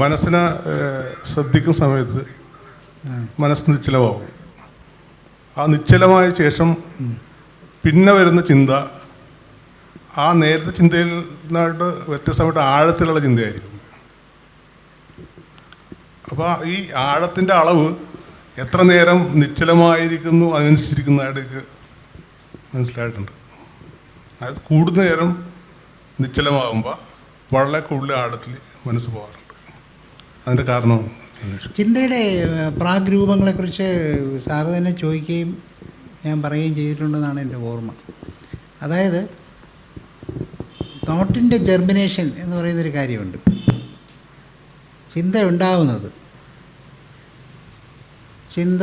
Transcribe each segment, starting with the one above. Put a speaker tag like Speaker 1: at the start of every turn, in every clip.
Speaker 1: മനസ്സിനെ ശ്രദ്ധിക്കുന്ന സമയത്ത് മനസ്സ് നിശ്ചലമാവും. ആ നിശ്ചലമായ ശേഷം പിന്നെ വരുന്ന ചിന്ത ആ നേരത്തെ ചിന്തയിൽ നിന്നായിട്ട് വ്യത്യസ്തമായിട്ട് ആഴത്തിലുള്ള ചിന്തയായിരിക്കും. അപ്പോൾ ഈ ആഴത്തിന്റെ അളവ് എത്ര നേരം നിശ്ചലമായിരിക്കുന്നു അതിനനുസരിച്ചിരിക്കുന്നതായിട്ട് മനസ്സിലായിട്ടുണ്ട്. അതായത് കൂടുതൽ നേരം നിശ്ചലമാകുമ്പോൾ വളരെ കൂടുതൽ ആഴത്തിൽ മനസ്സ് പോകാറുണ്ട്. അതിന്റെ കാരണം
Speaker 2: ചിന്തയുടെ പ്രാഗ്രൂപങ്ങളെക്കുറിച്ച് സാറ് തന്നെ ചോദിക്കുകയും ഞാൻ പറയുകയും ചെയ്തിട്ടുണ്ടെന്നാണ് എന്റെ ഓർമ്മ. അതായത് തോട്ടിന്റെ ജെർമിനേഷൻ എന്ന് പറയുന്നൊരു കാര്യമുണ്ട്. ചിന്ത ഉണ്ടാവുന്നത് ചിന്ത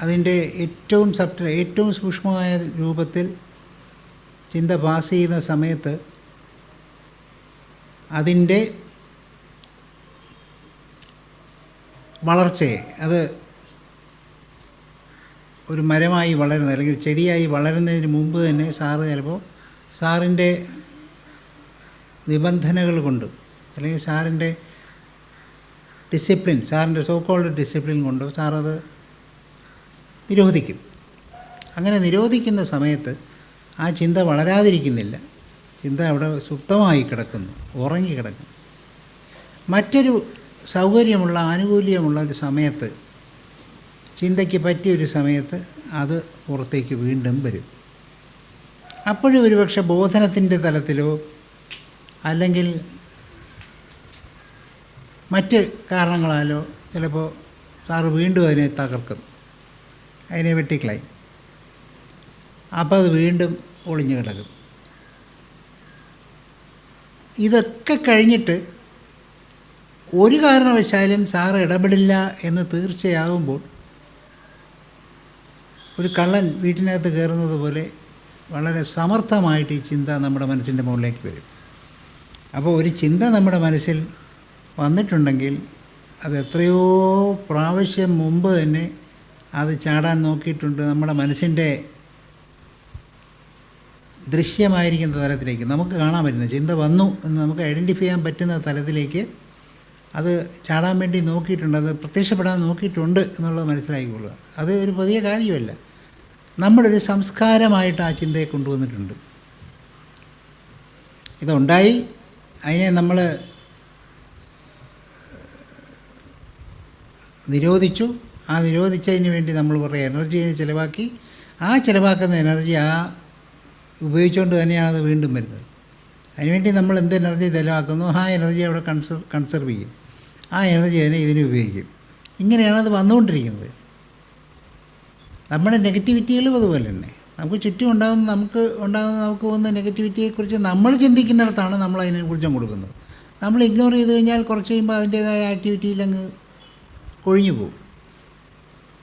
Speaker 2: അതിന്റെ ഏറ്റവും സബ്റ്റ ഏറ്റവും സൂക്ഷ്മമായ രൂപത്തിൽ ചിന്ത പാസ് ചെയ്യുന്ന സമയത്ത് അതിന്റെ വളർച്ചയെ അത് ഒരു മരമായി വളരുന്ന അല്ലെങ്കിൽ ചെടിയായി വളരുന്നതിന് മുമ്പ് തന്നെ സാറ് ചിലപ്പോൾ സാറിന്റെ നിബന്ധനകൾ കൊണ്ട് അല്ലെങ്കിൽ സാറിന്റെ ഡിസിപ്ലിൻ സാറിന്റെ സോക്കോൾഡ് ഡിസിപ്ലിൻ കൊണ്ട് സാറത് നിരോധിക്കും. അങ്ങനെ നിരോധിക്കുന്ന സമയത്ത് ആ ചിന്ത വളരാതിരിക്കുന്നില്ല. ചിന്ത അവിടെ സുപ്തമായി കിടക്കുന്നു ഉറങ്ങി കിടക്കുന്നു മറ്റൊരു സൗകര്യമുള്ള ആനുകൂല്യമുള്ള ഒരു സമയത്ത് ചിന്തയ്ക്ക് പറ്റിയൊരു സമയത്ത് അത് പുറത്തേക്ക് വീണ്ടും വരും. അപ്പോഴും ഒരുപക്ഷെ ബോധനത്തിന്റെ തലത്തിലോ അല്ലെങ്കിൽ മറ്റ് കാരണങ്ങളാലോ ചിലപ്പോൾ സാറ് വീണ്ടും അതിനെ തകർക്കും. അതിനെ വെട്ടിക്കളയും. അപ്പോൾ അത് വീണ്ടും ഒളിഞ്ഞു കിടക്കും. ഇതൊക്കെ കഴിഞ്ഞിട്ട് ഒരു കാരണവശാലും സാർ ഇടപെടില്ല എന്ന് തീർച്ചയാകുമ്പോൾ ഒരു കള്ളൻ വീട്ടിനകത്ത് കയറുന്നത് പോലെ വളരെ സമർത്ഥമായിട്ട് ഈ ചിന്ത നമ്മുടെ മനസ്സിന്റെ മുകളിലേക്ക് വരും. അപ്പോൾ ഒരു ചിന്ത നമ്മുടെ മനസ്സിൽ വന്നിട്ടുണ്ടെങ്കിൽ അത് എത്രയോ പ്രാവശ്യം മുമ്പ് തന്നെ അത് ചാടാൻ നോക്കിയിട്ടുണ്ട് നമ്മുടെ മനസ്സിന്റെ ദൃശ്യമായിരിക്കുന്ന തലത്തിലേക്ക്. നമുക്ക് കാണാൻ പറ്റുന്ന ചിന്ത വന്നു എന്ന് നമുക്ക് ഐഡന്റിഫൈ ചെയ്യാൻ പറ്റുന്ന തലത്തിലേക്ക് അത് ചാടാൻ വേണ്ടി നോക്കിയിട്ടുണ്ട് അത് പ്രത്യക്ഷപ്പെടാൻ നോക്കിയിട്ടുണ്ട് എന്നുള്ളത് മനസ്സിലാക്കിക്കൊള്ളുക അത് ഒരു പുതിയ കാര്യമല്ല. നമ്മുടെ ഒരു സംസ്കാരമായിട്ട് ആ ചിന്തയെ കൊണ്ടുവന്നിട്ടുണ്ട്. ഇതുണ്ടായി അതിനെ നമ്മൾ നിരോധിച്ചു. ആ നിരോധിച്ചതിന് വേണ്ടി നമ്മൾ കുറേ എനർജി ചിലവാക്കി. ആ ചിലവാക്കുന്ന എനർജി ആ ഉപയോഗിച്ചുകൊണ്ട് തന്നെയാണ് അത് വീണ്ടും വരുന്നത്. അതിനുവേണ്ടി നമ്മൾ എന്ത് എനർജി ചിലവാക്കുന്നു ആ എനർജി അവിടെ കൺസർ കൺസർവ് ചെയ്യും. ആ എനർജി അതിനെ ഇതിനെ ഉപയോഗിക്കും. ഇങ്ങനെയാണ് അത് വന്നുകൊണ്ടിരിക്കുന്നത്. നമ്മുടെ നെഗറ്റിവിറ്റികളും അതുപോലെ തന്നെ. നമുക്ക് ചുറ്റും ഉണ്ടാകുന്ന നമുക്ക് ഉണ്ടാകുന്ന നമുക്ക് പോകുന്ന നെഗറ്റിവിറ്റിയെക്കുറിച്ച് നമ്മൾ ചിന്തിക്കുന്നിടത്താണ് നമ്മൾ അതിനെക്കുറിച്ചും കൊടുക്കുന്നത്. നമ്മൾ ഇഗ്നോർ ചെയ്ത് കഴിഞ്ഞാൽ കുറച്ച് കഴിയുമ്പോൾ അതിന്റേതായ ആക്ടിവിറ്റിയിൽ അങ്ങ് കൊഴിഞ്ഞു പോകും.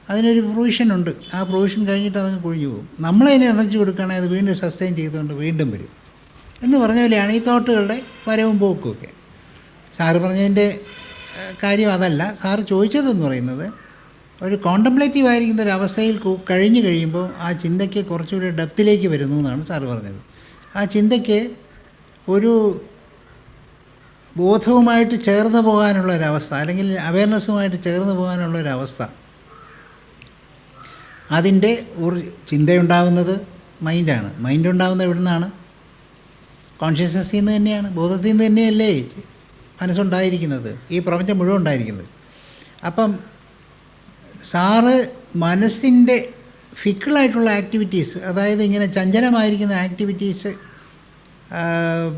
Speaker 2: അതിനൊരു പ്രൊവിഷൻ ഉണ്ട്. ആ പ്രൊവിഷൻ കഴിഞ്ഞിട്ട് അതങ്ങ് കൊഴിഞ്ഞു പോകും. നമ്മളതിന് എനർജി കൊടുക്കുകയാണെങ്കിൽ അത് വീണ്ടും സസ്റ്റെയിൻ ചെയ്തുകൊണ്ട് വീണ്ടും വരും. എന്ന് പറഞ്ഞ പോലെയാണ് ഈ തോട്ടുകളുടെ വരവും പോക്കും ഒക്കെ. സാറ് പറഞ്ഞതിന്റെ കാര്യം അതല്ല. സാറ് ചോദിച്ചതെന്ന് പറയുന്നത് ഒരു കോണ്ടംപ്ലേറ്റീവ് ആയിരിക്കുന്ന ഒരു അവസ്ഥയിൽ കഴിഞ്ഞു കഴിയുമ്പോൾ ആ ചിന്തയ്ക്ക് കുറച്ചുകൂടി ഡെപ്തിലേക്ക് വരുന്നു എന്നാണ് സാറ് പറഞ്ഞത്. ആ ചിന്തയ്ക്ക് ഒരു ബോധവുമായിട്ട് ചേർന്ന് പോകാനുള്ള ഒരവസ്ഥ അല്ലെങ്കിൽ അവയർനെസ്സുമായിട്ട് ചേർന്ന് പോകാനുള്ള ഒരവസ്ഥ അതിന്റെ ഒരു ചിന്തയുണ്ടാവുന്നത് മൈൻഡാണ് മൈൻഡ് ഉണ്ടാകുന്നത് എവിടെ കോൺഷ്യസ്നസ്സിൽ നിന്ന് തന്നെയാണ്. ബോധത്തിൽ നിന്ന് തന്നെയല്ലേ? മനസ്സുണ്ടായിരിക്കുന്നത് ഈ പ്രപഞ്ചം മുഴുവൻ ഉണ്ടായിരിക്കുന്നത്. അപ്പം സാറ് മനസ്സിന്റെ ഫിക്കിളായിട്ടുള്ള ആക്ടിവിറ്റീസ് അതായത് ഇങ്ങനെ ചഞ്ചലമായിരിക്കുന്ന ആക്ടിവിറ്റീസ്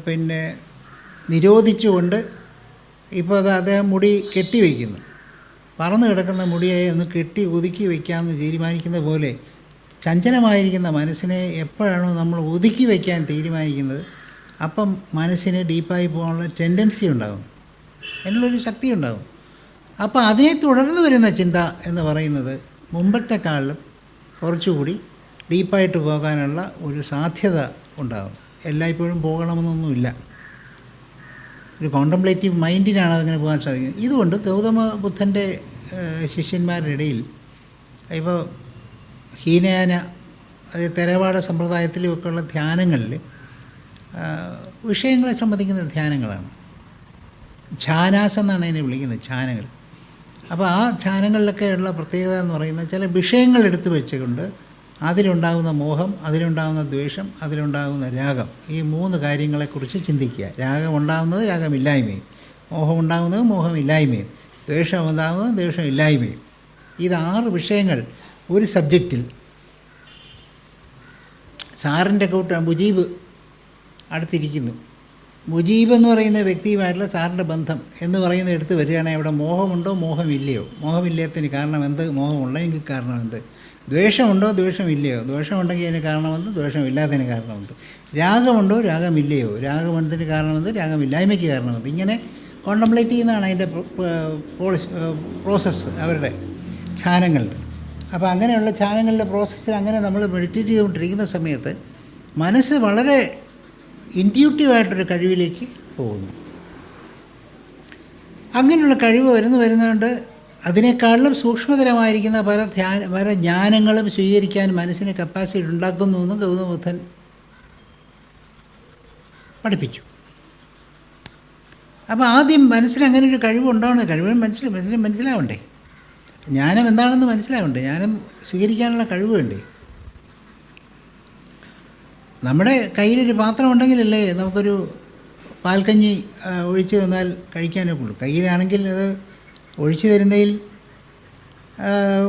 Speaker 2: പിന്നെ നിരോധിച്ചുകൊണ്ട് ഇപ്പോൾ അത് അദ്ദേഹം മുടി കെട്ടി വയ്ക്കുന്നു. പറന്നു കിടക്കുന്ന മുടിയെ ഒന്ന് കെട്ടി ഒതുക്കി വയ്ക്കാമെന്ന് തീരുമാനിക്കുന്ന പോലെ ചഞ്ചലമായിരിക്കുന്ന മനസ്സിനെ എപ്പോഴാണോ നമ്മൾ ഒതുക്കി വയ്ക്കാൻ തീരുമാനിക്കുന്നത് അപ്പം മനസ്സിന് ഡീപ്പായി പോകാനുള്ള ടെൻഡൻസി ഉണ്ടാകും. അതിനുള്ളൊരു ശക്തി ഉണ്ടാകും അപ്പോൾ അതിനെ തുടർന്ന് വരുന്ന ചിന്ത എന്ന് പറയുന്നത് മുമ്പത്തെക്കാളിലും കുറച്ചുകൂടി ഡീപ്പായിട്ട് പോകാനുള്ള ഒരു സാധ്യത ഉണ്ടാകും എല്ലായ്പ്പോഴും പോകണമെന്നൊന്നുമില്ല. ഒരു കോണ്ടംപ്ലേറ്റീവ് മൈൻഡിനാണ് അതങ്ങനെ പോകാൻ സാധിക്കുന്നത്. ഇതുകൊണ്ട് ഗൗതമ ബുദ്ധന്റെ ശിഷ്യന്മാരുടെ ഇടയിൽ ഇപ്പോൾ ഹീനയാന തെരവാട സമ്പ്രദായത്തിലുമൊക്കെയുള്ള ധ്യാനങ്ങളിൽ വിഷയങ്ങളെ സംബന്ധിക്കുന്ന ധ്യാനങ്ങളാണ്. ഛാനാസ് എന്നാണ് അതിനെ വിളിക്കുന്നത് ഛാനകൾ. അപ്പോൾ ആ ഛാനങ്ങളിലൊക്കെയുള്ള പ്രത്യേകത എന്ന് പറയുന്നത് ചില വിഷയങ്ങൾ എടുത്തു വെച്ചുകൊണ്ട് അതിലുണ്ടാകുന്ന മോഹം അതിലുണ്ടാകുന്ന ദ്വേഷം അതിലുണ്ടാകുന്ന രാഗം ഈ മൂന്ന് കാര്യങ്ങളെക്കുറിച്ച് ചിന്തിക്കുക. രാഗം ഉണ്ടാകുന്നത് രാഗമില്ലായ്മയും മോഹം ഉണ്ടാകുന്നത് മോഹമില്ലായ്മയും ദ്വേഷം ഉണ്ടാകുന്നത് ദ്വേഷമില്ലായ്മയും. ഇത് ആറ് വിഷയങ്ങൾ ഒരു സബ്ജക്റ്റിൽ. സാറിന്റെ കൂട്ട മുജീബ് അടുത്തിരിക്കുന്നു. മുജീബ് എന്ന് പറയുന്ന വ്യക്തിയുമായിട്ടുള്ള സാറിന്റെ ബന്ധം എന്ന് പറയുന്ന എടുത്ത് വരികയാണെങ്കിൽ അവിടെ മോഹമുണ്ടോ മോഹമില്ലയോ? മോഹമില്ലാത്തതിന് കാരണം എന്ത്? മോഹമുള്ളതെങ്കിൽ കാരണം എന്ത്? ദ്വേഷമുണ്ടോ ദ്വേഷമില്ലയോ? ദ്വേഷമുണ്ടെങ്കിൽ അതിന് കാരണമെന്ത് ദ്വേഷമില്ലാത്തതിന് കാരണമെന്ത് രാഗമുണ്ടോ രാഗമില്ലയോ? രാഗമുണ്ടതിന് കാരണമെന്ത് രാഗമില്ലായ്മയ്ക്ക് കാരണമെന്ത് ഇങ്ങനെ കോണ്ടംപ്ലേറ്റ് ചെയ്യുന്നതാണ് അതിന്റെ പ്രോസസ്സ് അവരുടെ ധ്യാനങ്ങളുടെ അപ്പോൾ അങ്ങനെയുള്ള ധ്യാനങ്ങളുടെ പ്രോസസ്സിൽ അങ്ങനെ നമ്മൾ മെഡിറ്റേറ്റ് ചെയ്തുകൊണ്ടിരിക്കുന്ന സമയത്ത് മനസ്സ് വളരെ ഇന്റ്യൂട്ടീവായിട്ടൊരു കഴിവിലേക്ക് പോകുന്നു. അങ്ങനെയുള്ള കഴിവ് വരുന്നു വരുന്നതുകൊണ്ട് അതിനേക്കാളും സൂക്ഷ്മതരമായിരിക്കുന്ന പല ധ്യാന പല ജ്ഞാനങ്ങളും സ്വീകരിക്കാൻ മനസ്സിന് കപ്പാസിറ്റി ഉണ്ടാക്കുന്നു എന്ന് ഗൗതമബുദ്ധൻ പഠിപ്പിച്ചു. അപ്പോൾ ആദ്യം മനസ്സിന് അങ്ങനെ ഒരു കഴിവ് ഉണ്ടാവണം. കഴിവ് മനസ്സിൽ മനസ്സിൽ മനസ്സിലാവണ്ടേ? ജ്ഞാനം എന്താണെന്ന് മനസ്സിലാവണ്ടേ? ജ്ഞാനം സ്വീകരിക്കാനുള്ള കഴിവുണ്ടേ? വേണ്ടേ നമ്മുടെ കയ്യിലൊരു പാത്രം ഉണ്ടെങ്കിലല്ലേ നമുക്കൊരു പാൽക്കഞ്ഞി ഒഴിച്ചു തന്നാൽ പോകും കയ്യിലാണെങ്കിൽ അത് ഒഴിച്ചു തരുന്നതിൽ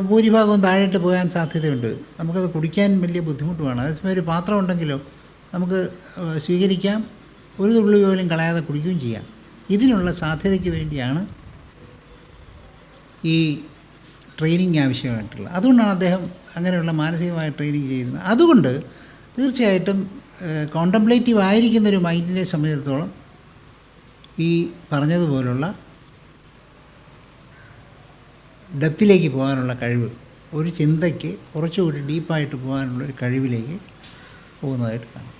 Speaker 2: ഭൂരിഭാഗവും താഴോട്ട് പോകാൻ സാധ്യതയുണ്ട്. നമുക്കത് കുടിക്കാൻ വലിയ ബുദ്ധിമുട്ടുമാണ്. അതേസമയം ഒരു പാത്രം ഉണ്ടെങ്കിലോ നമുക്ക് സ്വീകരിക്കാം. ഒരു തുള്ളി പോലും കളയാതെ കുടിക്കുകയും ചെയ്യാം. ഇതിനുള്ള സാധ്യതയ്ക്ക് വേണ്ടിയാണ് ഈ ട്രെയിനിങ് ആവശ്യമായിട്ടുള്ളത്. അതുകൊണ്ടാണ് അദ്ദേഹം അങ്ങനെയുള്ള മാനസികമായ ട്രെയിനിങ് ചെയ്യുന്നത്. അതുകൊണ്ട് തീർച്ചയായിട്ടും കോണ്ടംപ്ലേറ്റീവ് ആയിരിക്കുന്ന ഒരു മൈൻഡിനെ സംബന്ധിച്ചിടത്തോളം ഈ പറഞ്ഞതുപോലുള്ള ഡെപ്തിലേക്ക് പോകാനുള്ള കഴിവ് ഒരു ചിന്തയ്ക്ക് കുറച്ചുകൂടി ഡീപ്പായിട്ട് പോകാനുള്ള ഒരു കഴിവിലേക്ക് പോകുന്നതായിട്ട് കാണാം.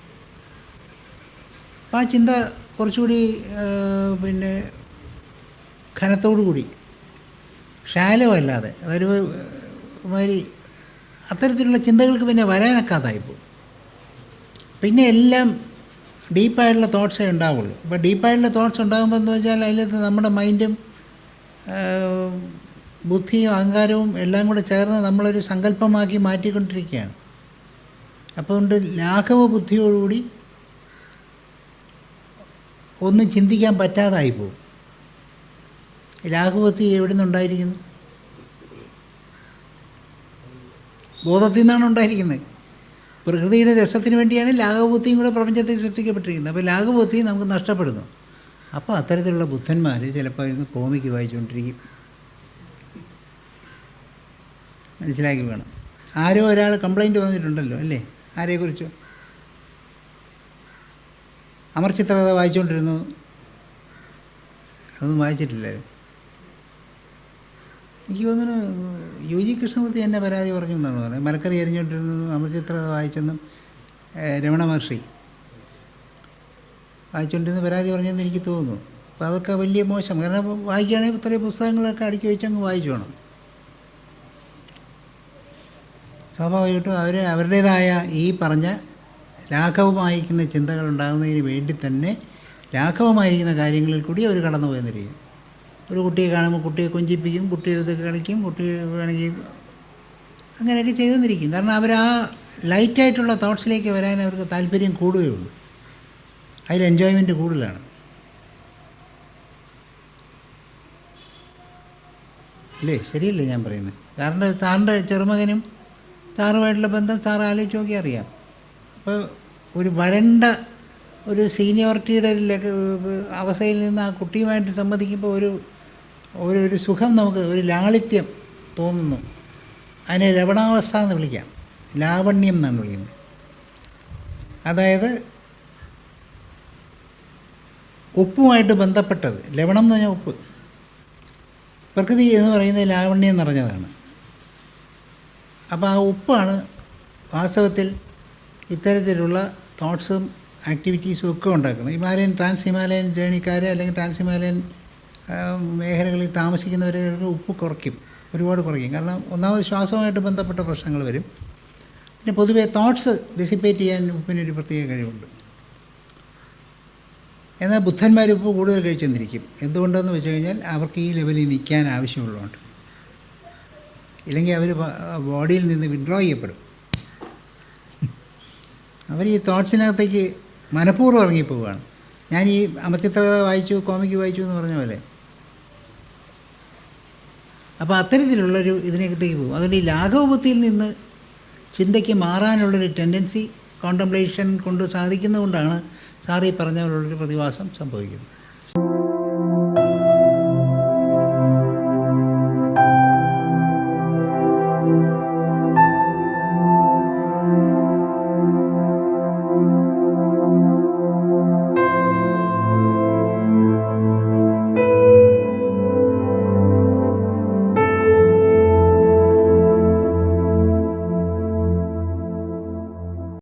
Speaker 2: അപ്പോൾ ആ ചിന്ത കുറച്ചുകൂടി പിന്നെ ഘനത്തോടു കൂടി അതൊരു മാതിരി അത്തരത്തിലുള്ള ചിന്തകൾക്ക് പിന്നെ വരാനൊക്കാതായി പോകും പിന്നെ എല്ലാം ഡീപ്പായിട്ടുള്ള തോട്ട്സേ ഉണ്ടാവുള്ളൂ. അപ്പോൾ ഡീപ്പായിട്ടുള്ള തോട്ട്സ് ഉണ്ടാകുമ്പോൾ എന്ന് വെച്ചാൽ അതിൽ നമ്മുടെ മൈൻഡും ബുദ്ധിയും അഹങ്കാരവും എല്ലാം കൂടെ ചേർന്ന് നമ്മളൊരു സങ്കല്പമാക്കി മാറ്റിക്കൊണ്ടിരിക്കുകയാണ്. അപ്പോൾ കൊണ്ട് ലാഘവ ബുദ്ധിയോടുകൂടി ഒന്നും ചിന്തിക്കാൻ പറ്റാതായി പോകും. ലാഘവബുദ്ധി എവിടെ നിന്നുണ്ടായിരിക്കുന്നു ബോധത്തിൽ നിന്നാണ് ഉണ്ടായിരിക്കുന്നത്. പ്രകൃതിയുടെ രസത്തിന് വേണ്ടിയാണ് ലാഘബുദ്ധിയും കൂടെ പ്രപഞ്ചത്തിൽ സൃഷ്ടിക്കപ്പെട്ടിരിക്കുന്നത്. അപ്പോൾ ലാഘബുദ്ധി നമുക്ക് നഷ്ടപ്പെടുന്നു. അപ്പോൾ അത്തരത്തിലുള്ള ബുദ്ധന്മാർ ചിലപ്പോൾ ഇരുന്ന് കോമിക്ക് വായിച്ചുകൊണ്ടിരിക്കും. മനസ്സിലാക്കി വേണം. ആരോ ഒരാൾ കംപ്ലൈന്റ് വന്നിട്ടുണ്ടല്ലോ അല്ലേ? ആരെക്കുറിച്ചോ? അമർചിത്രകഥ വായിച്ചുകൊണ്ടിരുന്നു. അതൊന്നും വായിച്ചിട്ടില്ലായിരുന്നു. എനിക്ക് തോന്നുന്നു യു ജി കൃഷ്ണമൂർത്തി എന്നെ പരാതി പറഞ്ഞു എന്നാണ് പറയുന്നത്. മലക്കറി എരിഞ്ഞുകൊണ്ടിരുന്നതും അമർചിത്ര വായിച്ചെന്നും രമണ മഹർഷി വായിച്ചുകൊണ്ടിരുന്ന പരാതി പറഞ്ഞെന്ന് എനിക്ക് തോന്നുന്നു. അപ്പോൾ അതൊക്കെ വലിയ മോശം. കാരണം വായിക്കുകയാണെങ്കിൽ ഇത്രയും പുസ്തകങ്ങളൊക്കെ അടുക്കി വെച്ചങ്ങ് വായിച്ചു വേണം. സ്വാഭാവികമായിട്ടും അവർ അവരുടേതായ ഈ പറഞ്ഞ ലാഘവമായിരിക്കുന്ന ചിന്തകൾ ഉണ്ടാകുന്നതിന് വേണ്ടി തന്നെ ലാഘവമായിരിക്കുന്ന കാര്യങ്ങളിൽ കൂടി അവർ കടന്നു പോയെന്നിരിക്കും ഒരു കുട്ടിയെ കാണുമ്പോൾ കുട്ടിയെ കൊഞ്ചിപ്പിക്കും കുട്ടിയുടെ അടുത്ത് കളിക്കും കുട്ടി വേണമെങ്കിൽ അങ്ങനെയൊക്കെ ചെയ്തെന്നിരിക്കും കാരണം അവർ ആ ലൈറ്റായിട്ടുള്ള തോട്ട്സിലേക്ക് വരാൻ അവർക്ക് താല്പര്യം കൂടുകയുള്ളൂ. അതിൽ എൻജോയ്മെന്റ് കൂടുതലാണ്. അല്ലേ? ശരിയല്ലേ ഞാൻ പറയുന്നത്? സാറിന്റെ സാറിന്റെ ചെറുമകനും സാറുമായിട്ടുള്ള ബന്ധം സാർ ആലോചിച്ച് നോക്കി അറിയാം. അപ്പോൾ ഒരു വരണ്ട ഒരു സീനിയോറിറ്റിയുടെ അവസ്ഥയിൽ നിന്ന് ആ കുട്ടിയുമായിട്ട് സംബന്ധിക്കുമ്പോൾ ഒരു ഒരു ഒരു സുഖം നമുക്ക് ഒരു ലാളിത്യം തോന്നുന്നു. അതിനെ ലവണാവസ്ഥ എന്ന് വിളിക്കാം. ലാവണ്യം എന്നാണ് വിളിക്കുന്നത്. അതായത് ഉപ്പുമായിട്ട് ബന്ധപ്പെട്ടത്. ലവണം എന്ന് പറഞ്ഞാൽ ഉപ്പ്. പ്രകൃതി എന്ന് പറയുന്നത് ലാവണ്യം നിറഞ്ഞതാണ് അപ്പോൾ ആ ഉപ്പാണ് വാസ്തവത്തിൽ ഇത്തരത്തിലുള്ള തോട്ട്സും ആക്ടിവിറ്റീസും ഒക്കെ ഉണ്ടാക്കുന്നത്. ഹിമാലയൻ ട്രാൻസ് ഹിമാലയൻ ജേണിക്കാർ അല്ലെങ്കിൽ ട്രാൻസ് ഹിമാലയൻ മേഖലകളിൽ താമസിക്കുന്നവരുടെ ഉപ്പ് കുറയ്ക്കും ഒരുപാട് കുറയ്ക്കും. കാരണം ഒന്നാമത് ശ്വാസവുമായിട്ട് ബന്ധപ്പെട്ട പ്രശ്നങ്ങൾ വരും. പിന്നെ പൊതുവെ തോട്ട്സ് ഡിസിപ്പേറ്റ് ചെയ്യാൻ ഉപ്പിനൊരു പ്രത്യേക കഴിവുണ്ട്. എന്നാൽ ബുദ്ധന്മാർ ഉപ്പ് കൂടുതൽ കഴിച്ചെന്നിരിക്കും എന്തുകൊണ്ടെന്ന് വെച്ച് കഴിഞ്ഞാൽ അവർക്ക് ഈ ലെവലിൽ നിൽക്കാൻ ആവശ്യമുള്ളതുകൊണ്ട്. ഇല്ലെങ്കിൽ അവർ ബോഡിയിൽ നിന്ന് വിഡ്രോ ചെയ്യപ്പെടും. അവർ ഈ തോട്ട്സിനകത്തേക്ക് മനഃപൂർവം ഇറങ്ങിപ്പോവുകയാണ്. ഞാൻ ഈ അമർച്ചിത്രകഥ വായിച്ചു കോമിക്ക് വായിച്ചു എന്ന് പറഞ്ഞ പോലെ. അപ്പോൾ അത്തരത്തിലുള്ളൊരു ഇതിനകത്തേക്ക് പോകും. അതുകൊണ്ട് ഈ ലാഘവബുദ്ധിയിൽ നിന്ന് ചിന്തയ്ക്ക് മാറാനുള്ളൊരു ടെൻഡൻസി കോണ്ടംപ്ലേഷൻ കൊണ്ട് സാധിക്കുന്നതുകൊണ്ടാണ് സാറി പറഞ്ഞ പ്രതിഭാസം സംഭവിക്കുന്നത്.